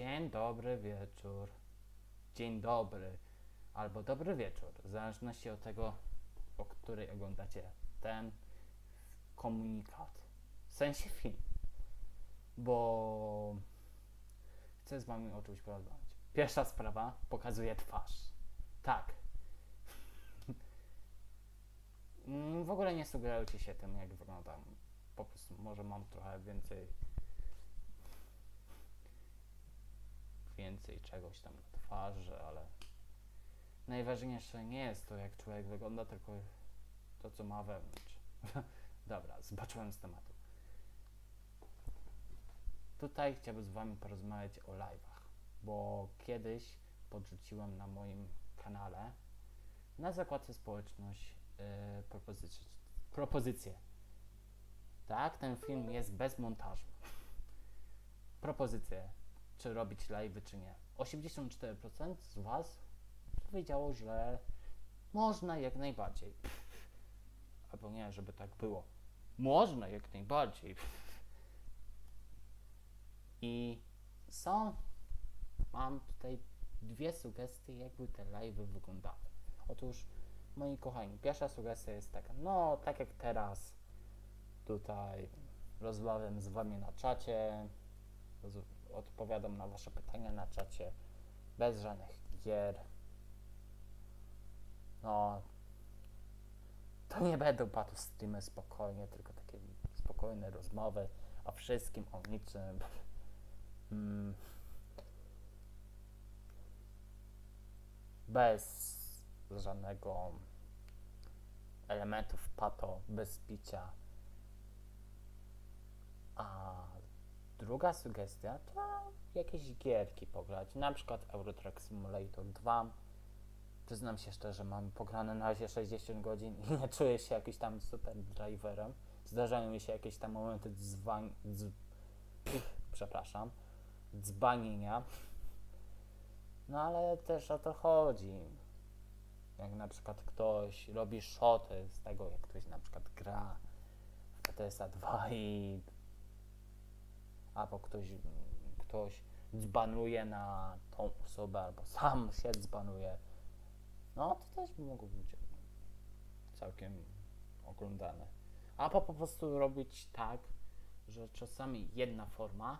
Dzień dobry wieczór. Dzień dobry. Albo dobry wieczór. W zależności od tego, o której oglądacie ten komunikat. W sensie film. Bo chcę z wami o czymś porozmawiać. Pierwsza sprawa pokazuje twarz. Tak. W ogóle nie sugerujcie się tym, jak wyglądam. Po prostu może mam trochę więcej więcej czegoś tam na twarzy, ale najważniejsze nie jest to, jak człowiek wygląda, tylko to, co ma wewnątrz. Dobra, zbaczyłem z tematu. Tutaj chciałbym z Wami porozmawiać o live'ach, bo kiedyś podrzuciłem na moim kanale na zakładce społeczność yy, propozycję. Tak, ten film jest bez montażu. Propozycję czy robić live, czy nie. 84% z Was powiedziało, że można jak najbardziej. Albo nie, żeby tak było. Można jak najbardziej. I są, mam tutaj dwie sugestie, jakby te live wyglądały. Otóż, moi kochani, pierwsza sugestia jest taka, no tak jak teraz tutaj rozmawiam z Wami na czacie, odpowiadam na Wasze pytania na czacie bez żadnych gier. No, to nie będą patu streamy spokojnie, tylko takie spokojne rozmowy o wszystkim, o niczym. Mm. Bez żadnego elementów pato, bez picia. A Druga sugestia to jakieś gierki pograć, na przykład Euro Truck Simulator 2. Przyznam się szczerze, mam pograne na razie 60 godzin i nie czuję się jakiś tam super driverem. Zdarzają mi się jakieś tam momenty dzwań... Dz... Przepraszam. Dzbanienia. No ale też o to chodzi. Jak na przykład ktoś robi shoty z tego, jak ktoś na przykład gra w PTSA 2 i albo ktoś, ktoś dzbanuje na tą osobę, albo sam się dzbanuje, no to też by mogło być całkiem oglądane. Albo po prostu robić tak, że czasami jedna forma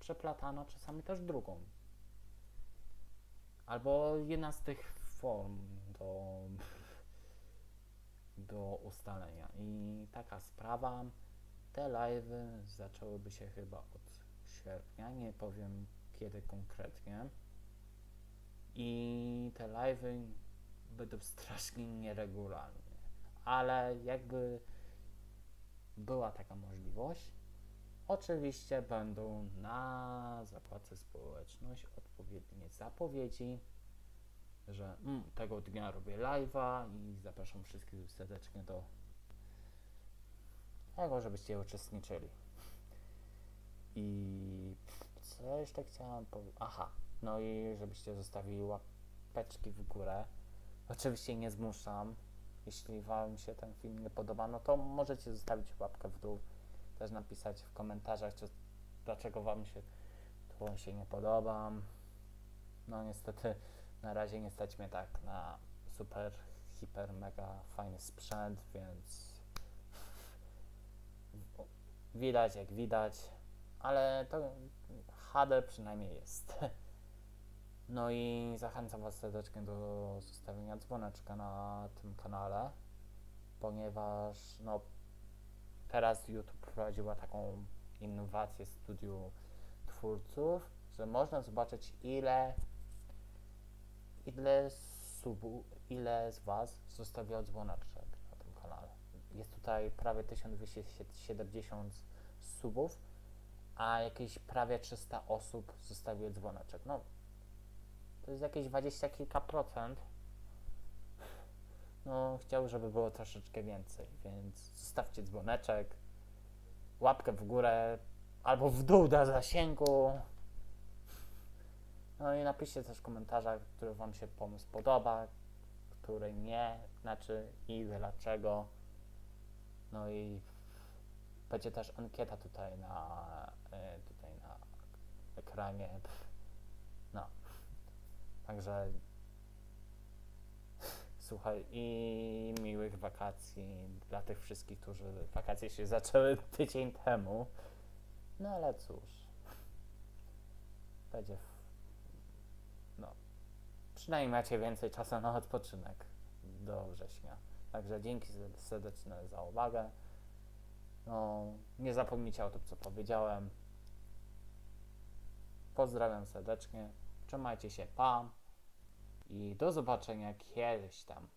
przeplatana, czasami też drugą. Albo jedna z tych form do, do ustalenia. I taka sprawa, te live'y zaczęłyby się chyba od sierpnia, nie powiem kiedy konkretnie. I te live'y będą strasznie nieregularne. Ale jakby była taka możliwość, oczywiście będą na zakładce społeczność odpowiednie zapowiedzi, że mm, tego dnia robię live'a i zapraszam wszystkich serdecznie do tego, żebyście uczestniczyli. I co jeszcze chciałam powiedzieć? Aha, no i żebyście zostawili łapeczki w górę. Oczywiście nie zmuszam. Jeśli Wam się ten film nie podoba, no to możecie zostawić łapkę w dół. Też napisać w komentarzach, czy, dlaczego Wam się to się nie podoba. No niestety na razie nie stać mnie tak na super, hiper, mega fajny sprzęt, więc widać jak widać, ale to HD przynajmniej jest. No i zachęcam Was serdecznie do zostawienia dzwoneczka na tym kanale, ponieważ no teraz YouTube prowadziła taką innowację studiu twórców, że można zobaczyć ile ile subu, ile z Was zostawiło dzwoneczek na tym kanale. Jest tutaj prawie 1270 subów, a jakieś prawie 300 osób zostawiło dzwoneczek. No, to jest jakieś 20 kilka procent. No, chciałbym, żeby było troszeczkę więcej, więc zostawcie dzwoneczek, łapkę w górę albo w dół do zasięgu. No i napiszcie też w komentarzach, który Wam się pomysł podoba, który nie, znaczy i dlaczego. No i będzie też ankieta tutaj na, y, tutaj na ekranie. Także słuchaj, i miłych wakacji dla tych wszystkich, którzy wakacje się zaczęły tydzień temu. No ale cóż, będzie. No, przynajmniej macie więcej czasu na odpoczynek do września. Także dzięki se- serdeczne za uwagę. No, nie zapomnijcie o tym, co powiedziałem. Pozdrawiam serdecznie. Trzymajcie się, pa. I do zobaczenia kiedyś tam.